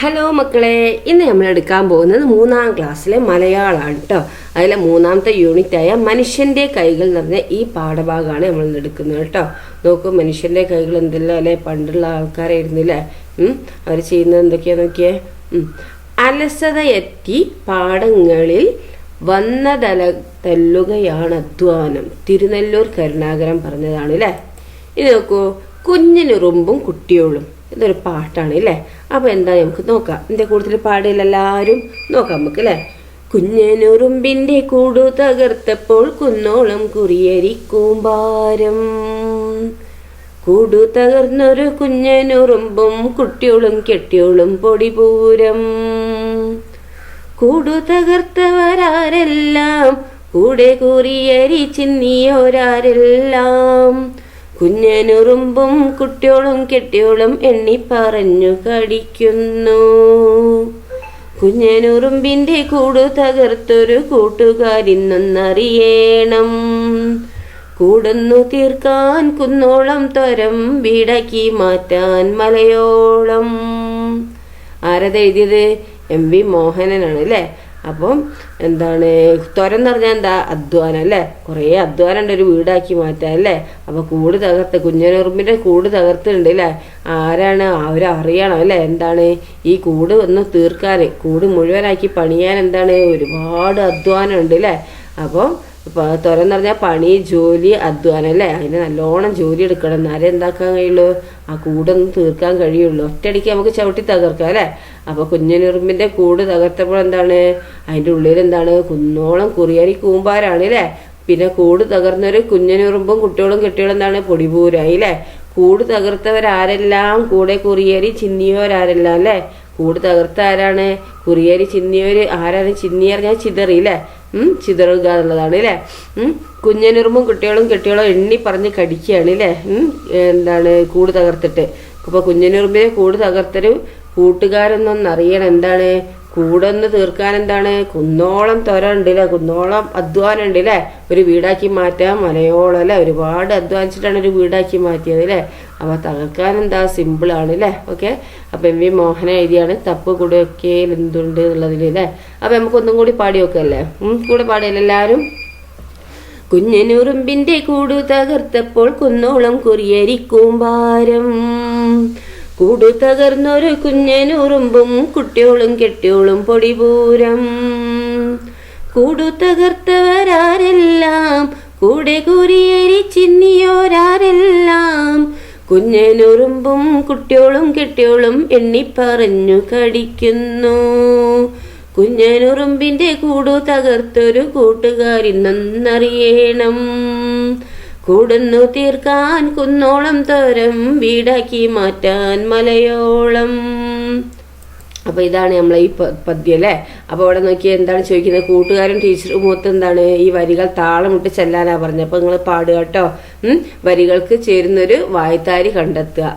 Hello മക്കളെ. ഇന്ന് നമ്മൾ എടുക്കാൻ പോകുന്നത് മൂന്നാം ക്ലാസ്സിലെ മലയാളമാണ് കേട്ടോ അതിലെ മൂന്നാമത്തെ യൂണിറ്റ് ആയ മനുഷ്യന്റെ കൈകൾ എന്ന് പറഞ്ഞ ഈ പാഠഭാഗമാണ് നമ്മൾ ഇന്ന് എടുക്കുന്നത് കേട്ടോ നോക്കൂ മനുഷ്യന്റെ കൈകൾ എന്തല്ല അല്ലെ? പണ്ടുള്ള ആൾക്കാരായിരുന്നില്ലേ? അവർ ചെയ്യുന്നത് എന്തൊക്കെയാ നോക്കിയേ? അലസതയെത്തി പാടങ്ങളിൽ വന്നതല തല്ലുകയാണ് അധ്വാനം. തിരുനെല്ലൂർ കരുണാകരം പറഞ്ഞതാണ് അല്ലേ ഇനി നോക്കൂ കുഞ്ഞിനുറുമ്പും കുട്ടിയോളും. ഇതൊരു പാട്ടാണ് അല്ലേ അപ്പോൾ എന്താ നമുക്ക് നോക്കാം. എന്റെ കൂടുതൽ പാടില്ല എല്ലാവരും നോക്കാം നമുക്ക് അല്ലേ കുഞ്ഞനുറുമ്പിന്റെ കൂടു തകർത്തപ്പോൾ കുന്നോളം കുറിയരിക്കും ഭാരം. കൂടു തകർന്നൊരു കുഞ്ഞനുറുമ്പും കുട്ടിയോളും കെട്ടിയോളും പൊടിപൂരം കൂടു തകർത്തവരാരെല്ലാം കൂടെ കുറിയരി ചിന്നിയോരാരെല്ലാം. കുഞ്ഞനുറുമ്പും കുട്ടിയോളും കെട്ടിയോളും എണ്ണി പറഞ്ഞു കടിക്കുന്നു. കുഞ്ഞനുറുമ്പിന്റെ കൂടു തകർത്തൊരു കൂട്ടുകാരിന്നറിയണം കൂടുന്നു തീർക്കാൻ കുന്നോളം തരം വീടാക്കി മാറ്റാൻ മലയോളം. ആരത് എഴുതിയത്? എം വി മോഹനനാണ് അല്ലേ? അപ്പം എന്താണ് ത്വരം പറഞ്ഞാൽ എന്താ? അധ്വാനം അല്ലേ? കുറേ അധ്വാനം ഉണ്ട് ഒരു വീടാക്കി മാറ്റാൻ അല്ലേ? അപ്പോൾ കൂട് തകർത്ത് കുഞ്ഞനുറുമ്പിന്റെ കൂട് തകർത്തുണ്ട് അല്ലേ? ആരാണ്? അവരറിയണം അല്ലേ? എന്താണ്? ഈ കൂട് ഒന്ന് തീർക്കാൻ കൂട് മുഴുവനാക്കി പണിയാൻ എന്താണ്? ഒരുപാട് അധ്വാനം ഉണ്ട് അല്ലേ? അപ്പം തുറന്ന് പറഞ്ഞാൽ പണി ജോലി അധ്വാനം അല്ലേ? അതിന് നല്ലോണം ജോലി എടുക്കണം. എന്നാലേ എന്താക്കാൻ കഴിയുള്ളൂ? ആ കൂടൊന്നും തീർക്കാൻ കഴിയുള്ളൂ. ഒറ്റയടിക്ക് നമുക്ക് ചവിട്ടി തകർക്കാം അല്ലേ? അപ്പോൾ കുഞ്ഞിനുറുമ്പിന്റെ കൂട് തകർത്തപ്പോൾ എന്താണ്? അതിന്റെ ഉള്ളിൽ എന്താണ്? കുന്നോളം കുറിയരി കൂമ്പാരാണ് അല്ലേ? പിന്നെ കൂട് തകർന്നൊരു കുഞ്ഞനുറുമ്പും കുട്ടികളും കെട്ടികളും എന്താണ്? പൊടിപൂരായി അല്ലേ? കൂട് തകർത്തവരാരെല്ലാം കൂടെ കുറിയേറി ചിന്നിയവരാരെല്ലാം അല്ലേ? കൂട് തകർത്ത ആരാണ്? കുറിയേര് ചിന്നിയവര് ആരാണ്? ചിന്നിയർ ഞാൻ ചിതറി അല്ലേ ഉം ചിതറുക എന്നുള്ളതാണ് അല്ലേ ഉം കുഞ്ഞനുറുമ്പും കുട്ടികളും കെട്ടികളും എണ്ണി പറഞ്ഞ് കടിക്കുകയാണ് അല്ലേ ഉം എന്താണ് കൂട് തകർത്തിട്ട്. അപ്പൊ കുഞ്ഞനുറുമ്പിനെ കൂട് തകർത്തൊരു കൂട്ടുകാരെന്നൊന്നറിയണം എന്താണ്? കൂടൊന്ന് തീർക്കാൻ എന്താണ് കുന്നോളം തൊര ഉണ്ടല്ലേ? കുന്നോളം അധ്വാനം ഉണ്ട് അല്ലേ ഒരു വീടാക്കി മാറ്റാൻ മലയോളം അല്ലേ? ഒരുപാട് അധ്വാനിച്ചിട്ടാണ് ഒരു വീടാക്കി മാറ്റിയത് അല്ലേ? അപ്പൊ തകർക്കാൻ എന്താ സിമ്പിൾ ആണ് അല്ലേ? ഓക്കെ അപ്പൊ എം വി മോഹന എഴുതിയാണ് തപ്പ് കൂടെയൊക്കെ എന്തുണ്ട് എന്നുള്ളതിൽ അല്ലേ? നമുക്ക് ഒന്നും കൂടി പാടി നോക്കല്ലേ? കൂടെ പാടിയല്ലേ എല്ലാവരും? കുഞ്ഞനുറുമ്പിന്റെ കൂടു തകർത്തപ്പോൾ കുന്നോളം കുറിയരിക്കും കൂമ്പാരം കൂടു തകർന്നൊരു കുഞ്ഞനുറുമ്പും കുട്ടിയോളും കെട്ടിയോളും പൊടിപൂരം. കൂടു തകർത്തവരാരെല്ലാം കൂടെ കൂരിയേരി ചിന്നിയോരാരെല്ലാം കുഞ്ഞനുറുമ്പും കുട്ടിയോളും കെട്ടിയോളും എണ്ണിപ്പറഞ്ഞു കടിക്കുന്നു. കുഞ്ഞനുറുമ്പിന്റെ കൂടു തകർത്തൊരു കൂട്ടുകാരിന്നറിയണം കൂടുന്നു തീർക്കാൻ കുന്നോളം തോരം വീടാക്കി മാറ്റാൻ മലയോളം. അപ്പൊ ഇതാണ് നമ്മളെ ഈ പദ്യം അല്ലേ? അപ്പൊ അവിടെ നോക്കി എന്താണ് ചോദിക്കുന്നത്? കൂട്ടുകാരും ടീച്ചറും മൊത്തം എന്താണ്? ഈ വരികൾ താളമിട്ട് ചെല്ലാനാ പറഞ്ഞത്. അപ്പൊ നിങ്ങൾ പാടുക കേട്ടോ. വരികൾക്ക് ചേരുന്നൊരു വായ്ത്താരി കണ്ടെത്തുക.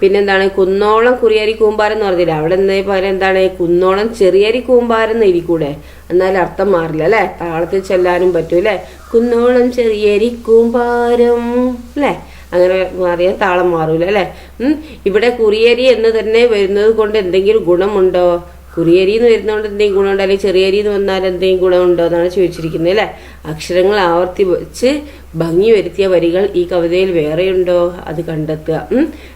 പിന്നെന്താണ്? കുന്നോളം കുറിയരി കൂമ്പാരം എന്ന് പറഞ്ഞില്ല? അവിടെ എന്താ പകരം എന്താണ്? കുന്നോളം ചെറിയരി കൂമ്പാരം എന്ന് ഇരിക്കൂടെ എന്നാൽ അർത്ഥം മാറില്ല അല്ലെ? താളത്തിൽ ചെല്ലാനും പറ്റൂ അല്ലേ? കുന്നോളം ചെറിയരി കൂമ്പാരം അല്ലേ? അങ്ങനെ മാറിയാൽ താളം മാറൂല അല്ലേ? ഇവിടെ കുറിയരി എന്ന് തന്നെ വരുന്നത് കൊണ്ട് എന്തെങ്കിലും ഗുണമുണ്ടോ? കുറിയരി എന്ന് വരുന്നതുകൊണ്ട് എന്തെങ്കിലും ഗുണമുണ്ടോ? അല്ലെങ്കിൽ ചെറിയരി എന്ന് വന്നാൽ എന്തെങ്കിലും ഗുണമുണ്ടോ എന്നാണ് ചോദിച്ചിരിക്കുന്നത് അല്ലേ? അക്ഷരങ്ങൾ ആവർത്തി വെച്ച് ഭംഗി വരുത്തിയ വരികൾ ഈ കവിതയിൽ വേറെയുണ്ടോ? അത് കണ്ടെത്തുക.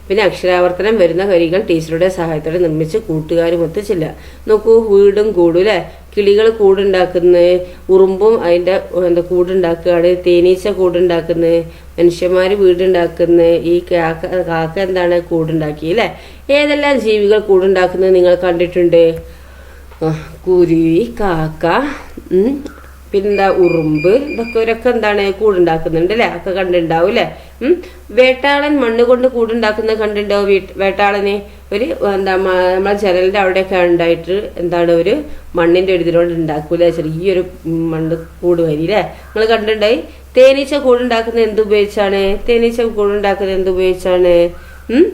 പിന്നെ അക്ഷരാവർത്തനം വരുന്ന വരികൾ ടീച്ചറുടെ സഹായത്തോടെ നിർമ്മിച്ച് കൂട്ടുകാരും ഒത്തിച്ചില്ല നോക്കൂ വീടും കൂടും അല്ലേ? കിളികൾ കൂടുണ്ടാക്കുന്നത് ഉറുമ്പും അതിന്റെ എന്താ കൂടുണ്ടാക്കുകയാണ് തേനീച്ച കൂടുണ്ടാക്കുന്നത് മനുഷ്യന്മാർ വീടുണ്ടാക്കുന്നത് ഈ കാക്ക കാക്ക എന്താണ് കൂടുണ്ടാക്കി അല്ലേ? ഏതെല്ലാം ജീവികൾ കൂടുണ്ടാക്കുന്നത് നിങ്ങൾ കണ്ടിട്ടുണ്ട്? കുരുവി കാക്ക പിന്നെന്താ ഉറുമ്പ് ഇതൊക്കെ ഇവരൊക്കെ എന്താണ് കൂടുണ്ടാക്കുന്നുണ്ട് അല്ലേ ഒക്കെ കണ്ടിണ്ടാവും അല്ലേ വേട്ടാളൻ മണ്ണ് കൊണ്ട് കൂടുണ്ടാക്കുന്നത് കണ്ടിണ്ടാവും വീട്ട് വേട്ടാളനെ? ഒരു എന്താ നമ്മളെ ജനലിന്റെ അവിടെയൊക്കെ ഉണ്ടായിട്ട് എന്താണ് ഒരു മണ്ണിന്റെ ഒരു ഇതിനോട് ഉണ്ടാക്കൂല ചെറിയൊരു മണ്ണ് കൂട് വരി അല്ലേ? നിങ്ങൾ കണ്ടിട്ടുണ്ടായി? തേനീച്ച കൂടുണ്ടാക്കുന്നത് എന്തുപയോഗിച്ചാണ് തേനീച്ച കൂടുണ്ടാക്കുന്നത് എന്തുപയോഗിച്ചാണ് ഉം.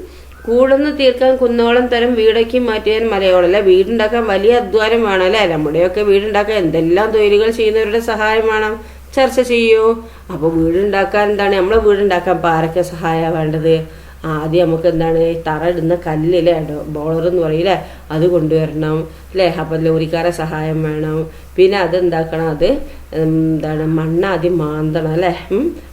കൂടൊന്ന് തീർക്കാൻ കുന്നോളം തരം വീടൊക്കെ മാറ്റിയാൻ മലയോളം അല്ലെ വീടുണ്ടാക്കാൻ വലിയ അധ്വാനം വേണം അല്ലെ? നമ്മുടെയൊക്കെ വീടുണ്ടാക്കാൻ എന്തെല്ലാം തൊഴിലുകൾ ചെയ്യുന്നവരുടെ സഹായം വേണം. ചർച്ച ചെയ്യൂ. അപ്പോൾ വീടുണ്ടാക്കാൻ എന്താണ്? നമ്മളെ വീടുണ്ടാക്കാൻ പാരൊക്കെ സഹായമാണ് വേണ്ടത്? ആദ്യം നമുക്ക് എന്താണ്? തറ ഇടുന്ന കല്ലില്ലേ ബോളർ എന്ന് പറയില്ലേ അത് കൊണ്ടുവരണം അല്ലേ അപ്പം ലോറിക്കാരെ സഹായം വേണം. പിന്നെ അത് എന്താക്കണം? അത് എന്താണ്? മണ്ണ് ആദ്യം മാന്തണം അല്ലേ?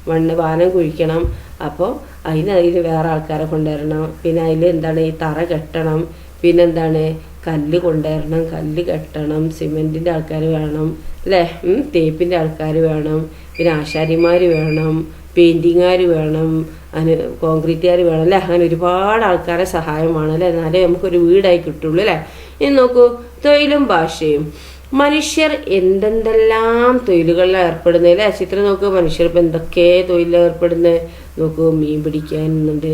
മണ്ണ് വാനം കുഴിക്കണം. അപ്പോൾ അതിന് അതിൽ വേറെ ആൾക്കാരെ കൊണ്ടുവരണം. പിന്നെ അതിൽ എന്താണ് ഈ തറ കെട്ടണം. പിന്നെന്താണ് കല്ല് കൊണ്ടുവരണം. കല്ല് കെട്ടണം. സിമെന്റിന്റെ ആൾക്കാർ വേണം. അല്ലേ? തേപ്പിന്റെ ആൾക്കാർ വേണം. പിന്നെ ആശാരിമാർ വേണം. പെയിന്റിങ്ങുകാർ വേണം. അതിന് കോൺക്രീറ്റുകാർ വേണം. അല്ലേ? അങ്ങനെ ഒരുപാട് ആൾക്കാരെ സഹായമാണ് അല്ലേ? എന്നാലേ നമുക്കൊരു വീടായി കിട്ടുള്ളൂ അല്ലേ? ഇനി നോക്കൂ. തൊഴിലും ഭാഷയും. മനുഷ്യർ എന്തെന്തെല്ലാം തൊഴിലുകളിൽ ഏർപ്പെടുന്നത്? അല്ലേ? ചിത്രം നോക്കുക മനുഷ്യർ ഇപ്പം എന്തൊക്കെ തൊഴിലിൽ ഏർപ്പെടുന്നത്? നോക്കൂ മീൻ പിടിക്കാനുണ്ട്.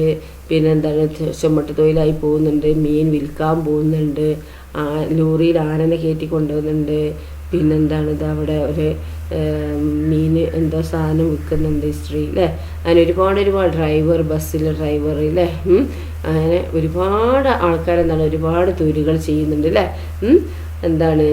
പിന്നെ എന്താണ് ചുമട്ട് തൊഴിലായി പോകുന്നുണ്ട്. മീൻ വിൽക്കാൻ പോകുന്നുണ്ട്. ആ ലോറിയിൽ ആനനെ കയറ്റി കൊണ്ടുപോകുന്നുണ്ട് പിന്നെന്താണ് ഇത് അവിടെ ഒരു മീൻ എന്തോ സാധനം വിൽക്കുന്നുണ്ട് സ്ത്രീ അല്ലേ അങ്ങനെ ഒരുപാട് ഒരുപാട് ഡ്രൈവർ ബസ്സിലെ ഡ്രൈവർ അല്ലേ. അങ്ങനെ ഒരുപാട് ആൾക്കാരെന്താണ് ഒരുപാട് തൊഴിലുകൾ ചെയ്യുന്നുണ്ട് അല്ലേ എന്താണ്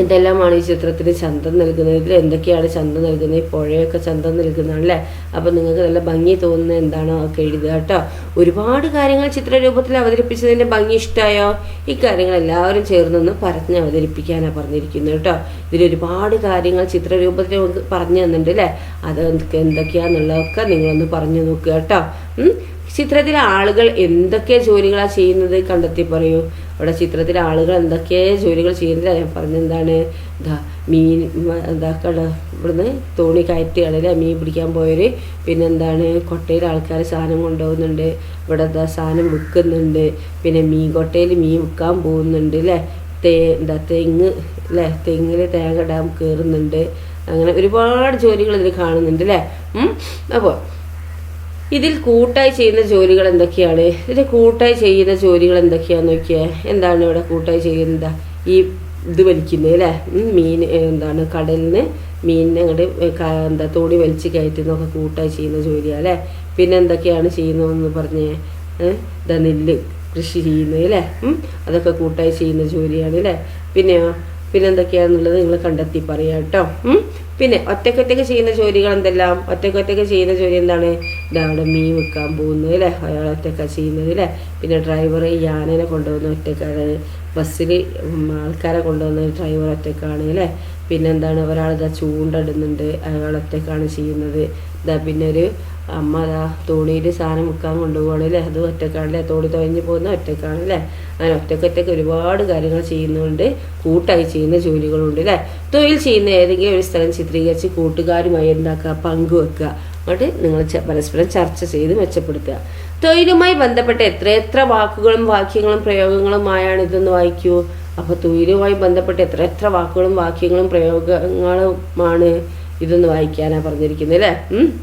എന്തെല്ലാമാണ് ഈ ചിത്രത്തിന് ചന്തം നൽകുന്നത്? ഇതിൽ എന്തൊക്കെയാണ് ചന്തം നൽകുന്നത്? ഈ പുഴയൊക്കെ ചന്തം നൽകുന്നതാണ് അല്ലേ അപ്പം നിങ്ങൾക്ക് നല്ല ഭംഗി തോന്നുന്ന എന്താണോ ഒക്കെ എഴുതുക കേട്ടോ. ഒരുപാട് കാര്യങ്ങൾ ചിത്രരൂപത്തിൽ അവതരിപ്പിച്ചതിന്റെ ഭംഗി ഇഷ്ടമായോ ഈ കാര്യങ്ങൾ എല്ലാവരും ചേർന്നൊന്ന് പറഞ്ഞ് അവതരിപ്പിക്കാനാണ് പറഞ്ഞിരിക്കുന്നത് കേട്ടോ. ഇതിൽ ഒരുപാട് കാര്യങ്ങൾ ചിത്രരൂപത്തിൽ പറഞ്ഞു തന്നിട്ടുണ്ട് അല്ലേ? അത് എന്തൊക്കെ എന്തൊക്കെയാന്നുള്ളതൊക്കെ നിങ്ങളൊന്ന് പറഞ്ഞു നോക്കുക കേട്ടോ. ചിത്രത്തിലെ ആളുകൾ എന്തൊക്കെ ജോലികളാണ് ചെയ്യുന്നത് കണ്ടെത്തി പറയൂ. അവിടെ ചിത്രത്തിലെ ആളുകൾ എന്തൊക്കെ ജോലികൾ ചെയ്യുന്നില്ല ഞാൻ പറഞ്ഞെന്താണ് ഇതാ മീൻ ഇതാക്കൾ ഇവിടുന്ന് തോണി കയറ്റി കളയില്ല മീൻ പിടിക്കാൻ പോയവർ പിന്നെന്താണ് കൊട്ടയിൽ ആൾക്കാർ സാധനം കൊണ്ടുപോകുന്നുണ്ട്. ഇവിടെ എന്താ സാധനം വിൽക്കുന്നുണ്ട്. പിന്നെ മീൻ കൊട്ടയിൽ മീൻ വിൽക്കാൻ പോകുന്നുണ്ട് അല്ലേ തേ എന്താ തെങ്ങ് അല്ലേ തെങ്ങിൽ തേങ്ങ ഇടാൻ കയറുന്നുണ്ട്. അങ്ങനെ ഒരുപാട് ജോലികൾ ഇതിൽ കാണുന്നുണ്ട് അല്ലേ അപ്പോൾ ഇതിൽ കൂട്ടായി ചെയ്യുന്ന ജോലികൾ എന്തൊക്കെയാണ്? ഇതിൽ കൂട്ടായി ചെയ്യുന്ന ജോലികൾ എന്തൊക്കെയാണെന്ന് നോക്കിയാൽ എന്താണ് ഇവിടെ കൂട്ടായി ചെയ്യുന്നത്? ഈ ഇത് വലിക്കുന്നത് അല്ലേ? മീൻ എന്താണ് കടലിൽ നിന്ന് മീനിനെ അങ്ങോട്ട് എന്താ തോണി വലിച്ച് കയറ്റുന്നൊക്കെ കൂട്ടായി ചെയ്യുന്ന ജോലിയാണ് അല്ലേ? പിന്നെ എന്തൊക്കെയാണ് ചെയ്യുന്നതെന്ന് പറഞ്ഞേ? ഇതാ നെല്ല് കൃഷി ചെയ്യുന്നത് അല്ലേ? അതൊക്കെ കൂട്ടായി ചെയ്യുന്ന ജോലിയാണ് അല്ലേ? പിന്നെയോ പിന്നെ എന്തൊക്കെയാണെന്നുള്ളത് നിങ്ങൾ കണ്ടെത്തി പറയാം കേട്ടോ. പിന്നെ ഒറ്റക്കൊറ്റക്ക് ചെയ്യുന്ന ജോലികൾ എന്തെല്ലാം? ഒറ്റക്കൊറ്റക്ക് ചെയ്യുന്ന ജോലി എന്താണ്? ഇതാണ് മീൻ വിൽക്കാൻ പോകുന്നത് അല്ലേ? അയാൾ ഒറ്റക്ക ചെയ്യുന്നത് അല്ലേ? പിന്നെ ഡ്രൈവർ യാനനെ കൊണ്ടുവന്ന് ഒറ്റക്കാണ് ബസ്സിൽ ആൾക്കാരെ കൊണ്ടുവന്ന ഡ്രൈവർ ഒറ്റക്കാണ് അല്ലേ? പിന്നെ എന്താണ് ഇതാ ചൂണ്ടടുന്നുണ്ട് അയാൾ ഒറ്റക്കാണ് ചെയ്യുന്നത്. ഇതാ പിന്നെ ഒരു അമ്മ അതാ തോണിയിൽ സാധനം വിൽക്കാൻ കൊണ്ടുപോകണം അല്ലേ? അത് ഒറ്റക്കാണല്ലേ തോണി തുഴഞ്ഞു പോകുന്ന ഒറ്റക്കാണ് അല്ലേ? അങ്ങനെ ഒറ്റക്കൊറ്റക്ക് ഒരുപാട് കാര്യങ്ങൾ ചെയ്യുന്നുണ്ട് കൂട്ടായി ചെയ്യുന്ന ജോലികളുണ്ട് അല്ലേ? തൊഴിൽ ചെയ്യുന്ന ഏതെങ്കിലും ഒരു സ്ഥലം ചിത്രീകരിച്ച് കൂട്ടുകാരുമായി എന്താക്കുക പങ്കുവെക്കുക. എന്നിട്ട് നിങ്ങൾ പരസ്പരം ചർച്ച ചെയ്ത് മെച്ചപ്പെടുത്തുക. തൊഴിലുമായി ബന്ധപ്പെട്ട എത്രയെത്ര വാക്കുകളും വാക്യങ്ങളും പ്രയോഗങ്ങളുമായാണ് ഇതൊന്ന് വായിക്കൂ. അപ്പോൾ തൊഴിലുമായി ബന്ധപ്പെട്ട എത്ര എത്ര വാക്കുകളും വാക്യങ്ങളും പ്രയോഗങ്ങളുമാണ് ഇതൊന്ന് വായിക്കാനാണ് പറഞ്ഞിരിക്കുന്നത് അല്ലേ? ഉം.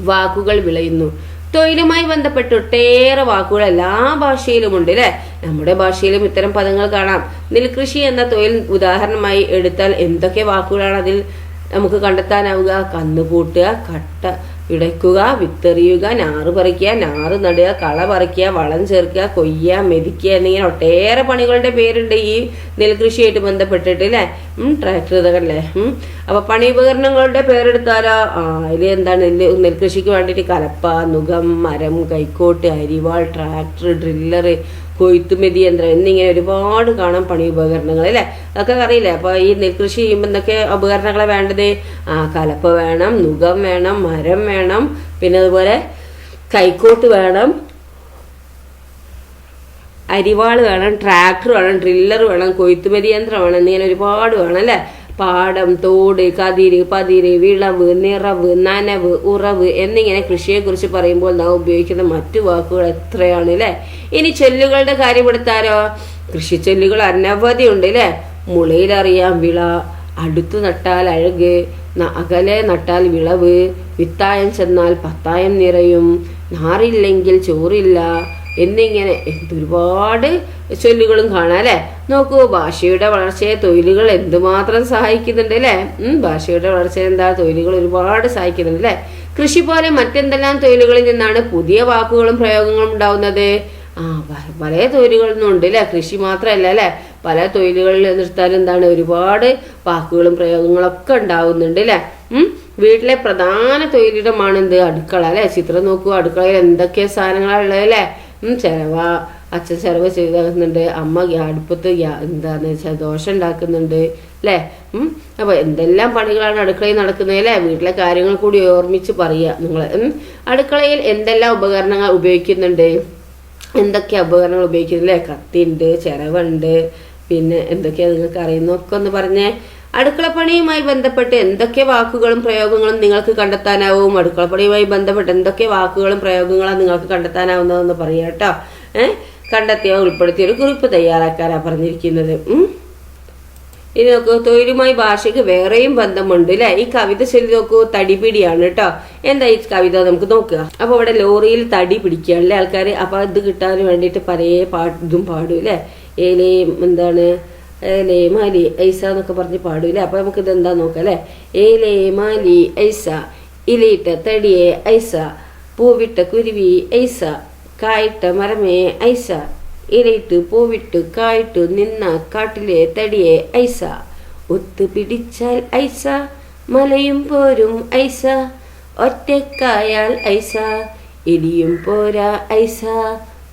വാക്കുകൾ വിളയുന്നു. തൊഴിലുമായി ബന്ധപ്പെട്ട് ഒട്ടേറെ വാക്കുകൾ എല്ലാ ഭാഷയിലുമുണ്ട് അല്ലേ? നമ്മുടെ ഭാഷയിലും ഇത്തരം പദങ്ങൾ കാണാം. നെൽകൃഷി എന്ന തൊഴിൽ ഉദാഹരണമായി എടുത്താൽ എന്തൊക്കെ വാക്കുകളാണ് അതിൽ നമുക്ക് കണ്ടെത്താനാവുക. കന്നുകൂട്ടുക കട്ട ഇടയ്ക്കുക വിത്തെറിയുക ഞാറ് പറിക്കുക ഞാറ് നടുക കള പറിക്കുക വളം ചേർക്കുക കൊയ്യുക മെതിക്കുക എന്നിങ്ങനെ ഒട്ടേറെ പണികളുടെ പേരുണ്ട് ഈ നെൽകൃഷിയായിട്ട് ബന്ധപ്പെട്ടിട്ട് അല്ലേ ട്രാക്ടർ ഇതൊക്കെ അപ്പൊ പണി ഉപകരണങ്ങളുടെ പേരെടുത്താലോ ആ അതിൽ എന്താണ്? നെല്ല് നെൽകൃഷിക്ക് വേണ്ടിയിട്ട് കലപ്പ നുകം മരം കൈക്കോട്ട് അരിവാൾ ട്രാക്ടർ ഡ്രില്ലർ കൊയ്ത്തുമെതി യന്ത്രം എന്നിങ്ങനെ ഒരുപാട് കാണാം പണി ഉപകരണങ്ങൾ അല്ലേ? അതൊക്കെ അറിയില്ലേ? അപ്പൊ ഈ നെൽകൃഷി ചെയ്യുമ്പോൾ എന്തൊക്കെ ഉപകരണങ്ങളെ വേണ്ടത്? ആ കലപ്പ വേണം നുഖം വേണം മരം വേണം പിന്നെ അതുപോലെ കൈക്കോട്ട് വേണം അരിവാൾ വേണം ട്രാക്ടർ വേണം ഡ്രില്ലർ വേണം കൊയ്ത്തുമതി യന്ത്രം വേണം എന്നിങ്ങനെ ഒരുപാട് വേണം അല്ലേ? പാടം തോട് കതിര് പതിര് വിളവ് നിറവ് നനവ് ഉറവ് എന്നിങ്ങനെ കൃഷിയെക്കുറിച്ച് പറയുമ്പോൾ നാം ഉപയോഗിക്കുന്ന മറ്റു വാക്കുകൾ എത്രയാണ് അല്ലേ ഇനി ചെല്ലുകളുടെ കാര്യം എടുത്താലോ? കൃഷി ചെല്ലുകൾ അനവധി ഉണ്ട് അല്ലേ മുളയിലറിയാം വിള അടുത്തു നട്ടാൽ അഴക് അകലെ നട്ടാൽ വിളവ് വിത്തായം ചെന്നാൽ പത്തായം നിറയും നാറില്ലെങ്കിൽ ചോറില്ല എന്നിങ്ങനെ ഒരുപാട് ചൊല്ലുകളും കാണാം അല്ലേ? നോക്കൂ ഭാഷയുടെ വളർച്ചയെ തൊഴിലുകൾ എന്തുമാത്രം സഹായിക്കുന്നുണ്ട് അല്ലേ? ഭാഷയുടെ വളർച്ച എന്താ? തൊഴിലുകൾ ഒരുപാട് സഹായിക്കുന്നുണ്ട് അല്ലേ? കൃഷി പോലെ മറ്റെന്തെല്ലാം തൊഴിലുകളിൽ നിന്നാണ് പുതിയ വാക്കുകളും പ്രയോഗങ്ങളും ഉണ്ടാവുന്നത്? ആ പല തൊഴിലുകളിൽ നിന്നുണ്ട് അല്ലേ? കൃഷി മാത്രമല്ല അല്ലേ? പല തൊഴിലുകളിൽ നിർത്താൻ എന്താണ്? ഒരുപാട് വാക്കുകളും പ്രയോഗങ്ങളൊക്കെ ഉണ്ടാവുന്നുണ്ട് അല്ലേ? വീട്ടിലെ പ്രധാന തൊഴിലിടമാണ് എന്ത്? അടുക്കള അല്ലെ? ചിത്രം നോക്കൂ അടുക്കളയിൽ എന്തൊക്കെ സാധനങ്ങളാണ് ഉള്ളത് അല്ലേ? ചിലവ അച്ഛൻ ചിലവ് ചെയ്തുണ്ട് അമ്മ അടുപ്പത്ത് വെച്ചാൽ ദോശ ഉണ്ടാക്കുന്നുണ്ട് അല്ലേ ഉം അപ്പൊ എന്തെല്ലാം പണികളാണ് അടുക്കളയിൽ നടക്കുന്നത് അല്ലേ വീട്ടിലെ കാര്യങ്ങൾ കൂടി ഓർമ്മിച്ച് പറയുക നിങ്ങൾ അടുക്കളയിൽ എന്തെല്ലാം ഉപകരണങ്ങൾ ഉപയോഗിക്കുന്നുണ്ട്? എന്തൊക്കെ ഉപകരണങ്ങൾ ഉപയോഗിക്കുന്നത് അല്ലേ കത്തിയുണ്ട് ചിരവുണ്ട് പിന്നെ എന്തൊക്കെയാ നിങ്ങൾക്ക് അറിയുന്നൊക്കെ ഒന്ന് പറഞ്ഞേ. അടുക്കളപ്പണിയുമായി ബന്ധപ്പെട്ട് എന്തൊക്കെ വാക്കുകളും പ്രയോഗങ്ങളും നിങ്ങൾക്ക് കണ്ടെത്താനാവും? അടുക്കളപ്പണിയുമായി ബന്ധപ്പെട്ട് എന്തൊക്കെ വാക്കുകളും പ്രയോഗങ്ങളും നിങ്ങൾക്ക് കണ്ടെത്താനാവുന്നതെന്ന് പറയാം കേട്ടോ. ഏഹ് കണ്ടെത്തിയ ഉൾപ്പെടുത്തിയ ഒരു കുറിപ്പ് തയ്യാറാക്കാനാ പറഞ്ഞിരിക്കുന്നത്. ഇനി നോക്കൂ തൊഴിലുമായി ഭാഷയ്ക്ക് വേറെയും ബന്ധമുണ്ട് അല്ലെ? ഈ കവിത ശരി നോക്കൂ തടിപിടിയാണ് കേട്ടോ. എന്താ ഈ കവിത? നമുക്ക് നോക്കുക. അപ്പൊ ഇവിടെ ലോറിയിൽ തടി പിടിക്കുകയാണ് അല്ലെ ആൾക്കാർ അപ്പൊ ഇത് കിട്ടാൻ വേണ്ടിയിട്ട് പല പാട്ടും പാടും അല്ലെ? ഏലേം എന്താണ്? ഏലേ മാലി ഐസ എന്നൊക്കെ പറഞ്ഞ് പാടും അല്ലേ അപ്പൊ നമുക്ക് ഇത് എന്താ നോക്കാം അല്ലേ? എ ലേമാലി ഐസ ഇലയിട്ട തടിയെ ഐസ പൂവിട്ട കുരുവി ഐസ കായിട്ട മരമേ ഐസ ഇലയിട്ട് പൂവിട്ട് കായിട്ട് നിന്ന കാട്ടിലെ തടിയെ ഐസ. ഒത്തു പിടിച്ചാൽ ഐസ മലയും പോരും ഐസ ഒറ്റക്കായാൽ ഐസ ഇടിയും പോരാ ഐസ.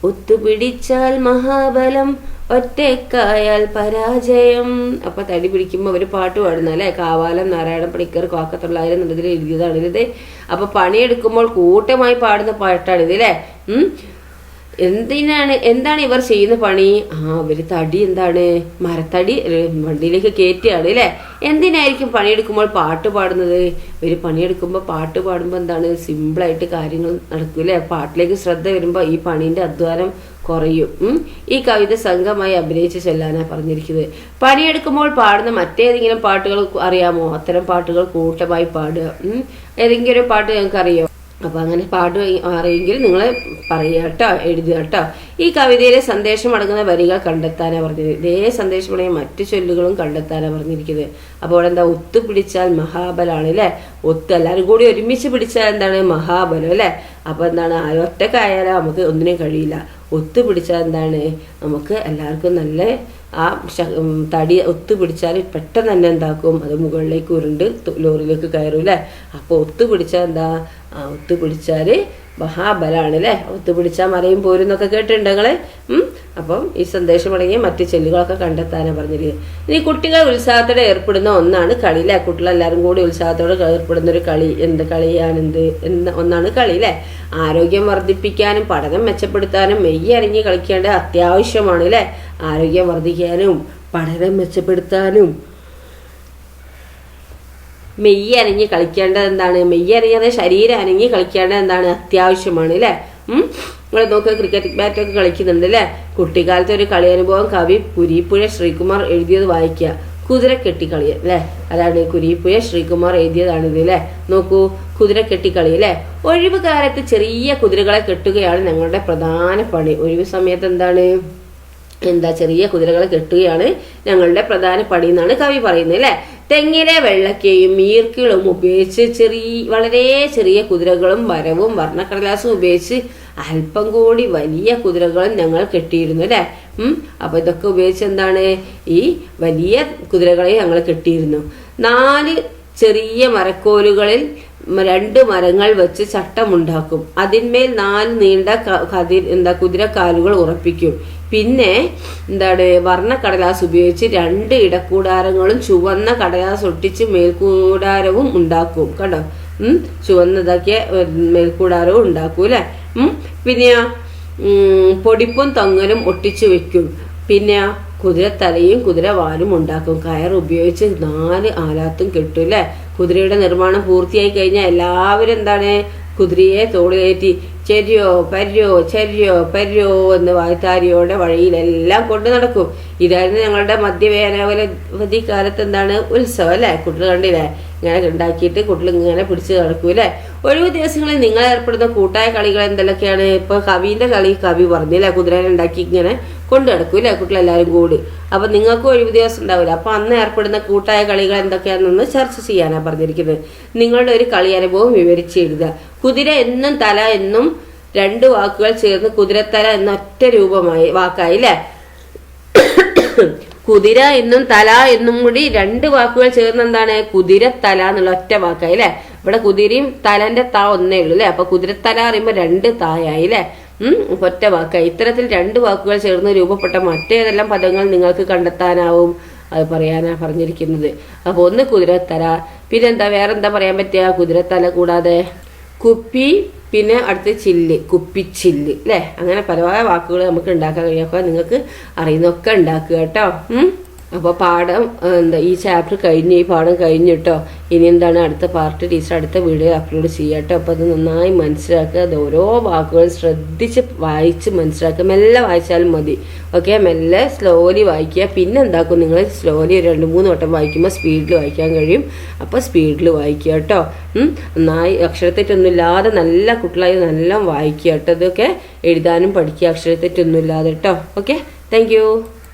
ഒത്തുപിടിച്ചാൽ മഹാബലം ഒറ്റക്കായാൽ പരാജയം. അപ്പൊ തടി പിടിക്കുമ്പോ അവർ പാട്ട് പാടുന്ന അല്ലെ? കാവാലം നാരായണ പണിക്കർ കാക്കത്തൊള്ളായിരം എന്നുള്ളതിൽ എഴുതിയതാണ് ഇത് അപ്പൊ പണിയെടുക്കുമ്പോൾ കൂട്ടമായി പാടുന്ന പാട്ടാണിത് അല്ലേ? എന്തിനാണ് എന്താണ് ഇവർ ചെയ്യുന്ന പണി? ആ അവർ തടി എന്താണ്? മരത്തടി വണ്ടിയിലേക്ക് കയറ്റിയാണ് അല്ലേ? എന്തിനായിരിക്കും പണിയെടുക്കുമ്പോൾ പാട്ട് പാടുന്നത്? ഇവർ പണിയെടുക്കുമ്പോൾ പാട്ട് പാടുമ്പോൾ എന്താണ്? സിമ്പിളായിട്ട് കാര്യങ്ങൾ നടക്കും അല്ലേ? പാട്ടിലേക്ക് ശ്രദ്ധ വരുമ്പോൾ ഈ പണിന്റെ അധ്വാനം കുറയും. ഈ കവിത സംഘമായി അഭിനയിച്ച് ചെല്ലാനാണ് പറഞ്ഞിരിക്കുന്നത്. പണിയെടുക്കുമ്പോൾ പാടുന്ന മറ്റേതെങ്കിലും പാട്ടുകൾ അറിയാമോ? അത്തരം പാട്ടുകൾ കൂട്ടമായി പാടുക. ഏതെങ്കിലും ഒരു പാട്ട് ഞങ്ങൾക്ക് അറിയോ അപ്പൊ അങ്ങനെ പാട്ട് അറിയെങ്കിൽ നിങ്ങൾ പറയുക കേട്ടോ എഴുതുക കേട്ടോ ഈ കവിതയിലെ സന്ദേശം അടങ്ങുന്ന വരികൾ കണ്ടെത്താനാണ് പറഞ്ഞത് ഇതേ സന്ദേശമുണ്ടെങ്കിൽ മറ്റു ചൊല്ലുകളും കണ്ടെത്താനാണ് പറഞ്ഞിരിക്കുന്നത്. അപ്പോൾ എന്താ ഒത്തു പിടിച്ചാൽ മഹാബലാണ് അല്ലേ? ഒത്ത് എല്ലാവരും കൂടി ഒരുമിച്ച് പിടിച്ചാൽ എന്താണ്? മഹാബലം അല്ലേ? അപ്പൊ എന്താണ് ഒറ്റക്കായാലും നമുക്ക് ഒന്നിനും കഴിയില്ല. ഒത്തു പിടിച്ചാൽ എന്താണ്? നമുക്ക് എല്ലാവർക്കും നല്ല ആ തടി ഒത്തു പിടിച്ചാൽ പെട്ടെന്ന് തന്നെ എന്താക്കും? അത് മുകളിലേക്ക് ഉരുണ്ട് ലോറിയിലേക്ക് കയറും അല്ലേ? അപ്പോൾ ഒത്തു പിടിച്ചാൽ എന്താ? ആ ഒത്തു പിടിച്ചാൽ മഹാബലാണ് അല്ലേ ഒത്തു പിടിച്ചാൽ മറയും പോരും എന്നൊക്കെ കേട്ടിട്ടുണ്ട് നിങ്ങളെ അപ്പം ഈ സന്ദേശം അടങ്ങിയ മറ്റു ചെല്ലുകളൊക്കെ കണ്ടെത്താനാണ് പറഞ്ഞിരിക്കുന്നത് ഇനി കുട്ടികൾ ഉത്സാഹത്തോടെ ഏർപ്പെടുന്ന ഒന്നാണ് കളി അല്ലേ? കുട്ടികളെല്ലാവരും കൂടി ഉത്സാഹത്തോടെ ഏർപ്പെടുന്ന ഒരു കളി. എന്ത് കളിയാണെന്ത് എന്ന ഒന്നാണ് കളി അല്ലേ? ആരോഗ്യം വർദ്ധിപ്പിക്കാനും പഠനം മെച്ചപ്പെടുത്താനും മെയ്യറിഞ്ഞ് കളിക്കേണ്ടത് അത്യാവശ്യമാണ് അല്ലേ? ആരോഗ്യം വർദ്ധിക്കാനും പഠനം മെച്ചപ്പെടുത്താനും മെയ്യ് അനങ്ങി കളിക്കേണ്ടത് എന്താണ്? മെയ്യ് അനങ്ങാതെ ശരീരം അനങ്ങി കളിക്കേണ്ടത് എന്താണ്? അത്യാവശ്യമാണ് അല്ലേ? നിങ്ങൾ നോക്കുക ക്രിക്കറ്റ് ബാറ്റൊക്കെ കളിക്കുന്നുണ്ട് അല്ലേ? കുട്ടിക്കാലത്തെ ഒരു കളി അനുഭവം കവി പുരീപ്പുഴ ശ്രീകുമാർ എഴുതിയത് വായിക്കുക. കുതിര കെട്ടിക്കളി അല്ലേ? അതാണ് കുരിപ്പുഴ ശ്രീകുമാർ എഴുതിയതാണിത് അല്ലേ? നോക്കൂ കുതിര കെട്ടിക്കളി അല്ലേ? ഒഴിവ് കാലത്ത് ചെറിയ കുതിരകളെ കെട്ടുകയാണ് ഞങ്ങളുടെ പ്രധാന പണി. ഒഴിവ് സമയത്ത് എന്താണ്? എന്താ ചെറിയ കുതിരകളെ കെട്ടുകയാണ് ഞങ്ങളുടെ പ്രധാന പണി എന്നാണ് കവി പറയുന്നത് അല്ലെ? തെങ്ങിലെ വെള്ളക്കയും ഈർക്കിളും ഉപയോഗിച്ച് ചെറിയ വളരെ ചെറിയ കുതിരകളും വരവും വർണക്കടലാസും ഉപയോഗിച്ച് അല്പം കൂടി വലിയ കുതിരകളും ഞങ്ങൾ കെട്ടിയിരുന്നു അല്ലേ? ഉം? അപ്പൊ ഇതൊക്കെ ഉപയോഗിച്ച് എന്താണ്? ഈ വലിയ കുതിരകളെ ഞങ്ങൾ കെട്ടിയിരുന്നു. നാല് ചെറിയ മരക്കോലുകളിൽ രണ്ട് മരങ്ങൾ വെച്ച് ചട്ടമുണ്ടാക്കും. അതിന്മേൽ നാല് നീണ്ട കതിർ എന്താ കുതിരക്കാലുകൾ ഉറപ്പിക്കും. പിന്നെ എന്താണ് വർണ കടലാസ് ഉപയോഗിച്ച് രണ്ട് ഇടക്കൂടാരങ്ങളും ചുവന്ന കടലാസ് ഒട്ടിച്ച് മേൽക്കൂടാരവും ഉണ്ടാക്കും. കണ്ടോ? ചുവന്നതാക്കിയ മേൽക്കൂടാരവും ഉണ്ടാക്കും അല്ലെ? പിന്നെയോ പൊടിപ്പും തൊങ്ങലും ഒട്ടിച്ചു വെക്കും. പിന്നെ കുതിരത്തലയും കുതിരവാലും ഉണ്ടാക്കും. കയർ ഉപയോഗിച്ച് നാല് ആലാത്തും കെട്ടും അല്ലേ? കുതിരയുടെ നിർമ്മാണം പൂർത്തിയായി കഴിഞ്ഞാൽ എല്ലാവരും എന്താണ് കുതിരയെ തോളിലേറ്റി ചെരിയോ പര്യോ ചെരിയോ പര്യോ എന്ന് വായ്ത്താരിയോടെ വഴിയിലെല്ലാം കൊണ്ടു നടക്കും. ഇതായിരുന്നു ഞങ്ങളുടെ മദ്യവേനാവലവധി കാലത്ത് എന്താണ് ഉത്സവം അല്ലേ? കുട്ടികൾ കണ്ടില്ലേ? ഇങ്ങനെ ഉണ്ടാക്കിയിട്ട് കുട്ടികൾ ഇങ്ങനെ പിടിച്ച് നടക്കും അല്ലേ? ഒഴിവ് ദിവസങ്ങളിൽ നിങ്ങൾ ഏർപ്പെടുന്ന കൂട്ടായ കളികൾ എന്തെല്ലാമൊക്കെയാണ് ഇപ്പൊ കവിന്റെ കളി കവി പറഞ്ഞില്ലേ കുതിരനെ ഉണ്ടാക്കി ഇങ്ങനെ കൊണ്ടു നടക്കും ഇല്ലേ കുട്ടികളെല്ലാവരും കൂടി. അപ്പൊ നിങ്ങൾക്ക് ഒഴിവ് ദിവസം ഉണ്ടാവില്ല. അപ്പൊ അന്ന് ഏർപ്പെടുന്ന കൂട്ടായ കളികൾ എന്തൊക്കെയാണെന്ന് ചർച്ച ചെയ്യാനാണ് പറഞ്ഞിരിക്കുന്നത്. നിങ്ങളുടെ ഒരു കളി അനുഭവം വിവരിച്ച് എഴുതുക. കുതിര എന്നും തല എന്നും രണ്ട് വാക്കുകൾ ചേർന്ന് കുതിരത്തല എന്ന ഒറ്റ രൂപമായി വാക്കായി അല്ലേ? കുതിര എന്നും തല എന്നും കൂടി രണ്ട് വാക്കുകൾ ചേർന്ന് എന്താണ്? കുതിരത്തല എന്നുള്ള ഒറ്റ വാക്കായി അല്ലെ? ഇവിടെ കുതിരയും തലന്റെ താ ഒന്നേ ഉള്ളൂ അല്ലേ? അപ്പൊ കുതിരത്തല പറയുമ്പോൾ രണ്ട് തായായി അല്ലേ? ഒറ്റ വാക്കായി ഇത്തരത്തിൽ രണ്ട് വാക്കുകൾ ചേർന്ന് രൂപപ്പെട്ട മറ്റേതെല്ലാം പദങ്ങൾ നിങ്ങൾക്ക് കണ്ടെത്താനാവും അത് പറയാനാ പറഞ്ഞിരിക്കുന്നത്. അപ്പൊ ഒന്ന് കുതിരത്തല. പിന്നെന്താ വേറെന്താ പറയാൻ പറ്റുക കുതിരത്തല കൂടാതെ കുപ്പി പിന്നെ അടുത്ത് ചില്ല് കുപ്പിച്ചില്ല് അല്ലേ അങ്ങനെ പല വാക്കുകൾ നമുക്ക് ഉണ്ടാക്കാൻ കഴിയും. നിങ്ങൾക്ക് അറിയുന്നൊക്കെ ഉണ്ടാക്കുക കേട്ടോ. അപ്പോൾ പാഠം എന്താ ഈ ചാപ്റ്റർ കഴിഞ്ഞ് ഈ പാഠം കഴിഞ്ഞിട്ടോ ഇനി എന്താണ് അടുത്ത പാർട്ട് ടീച്ചർ അടുത്ത വീഡിയോ അപ്ലോഡ് ചെയ്യാട്ടോ. അപ്പോൾ അത് നന്നായി മനസ്സിലാക്കുക. അത് ഓരോ വാക്കുകൾ ശ്രദ്ധിച്ച് വായിച്ച് മനസ്സിലാക്കുക. മെല്ലെ വായിച്ചാലും മതി. ഓക്കെ മെല്ലെ സ്ലോലി വായിക്കുക. പിന്നെ എന്താക്കും? നിങ്ങൾ സ്ലോലി രണ്ട് മൂന്ന് വട്ടം വായിക്കുമ്പോൾ സ്പീഡിൽ വായിക്കാൻ കഴിയും. അപ്പോൾ സ്പീഡിൽ വായിക്കുക കേട്ടോ നന്നായി അക്ഷരത്തെറ്റൊന്നുമില്ലാതെ നല്ല കുട്ടികളായി നല്ല വായിക്കുക കേട്ടോ ഇതൊക്കെ എഴുതാനും പഠിക്കുക അക്ഷരത്തെറ്റൊന്നുമില്ലാതെ കേട്ടോ ഓക്കെ താങ്ക്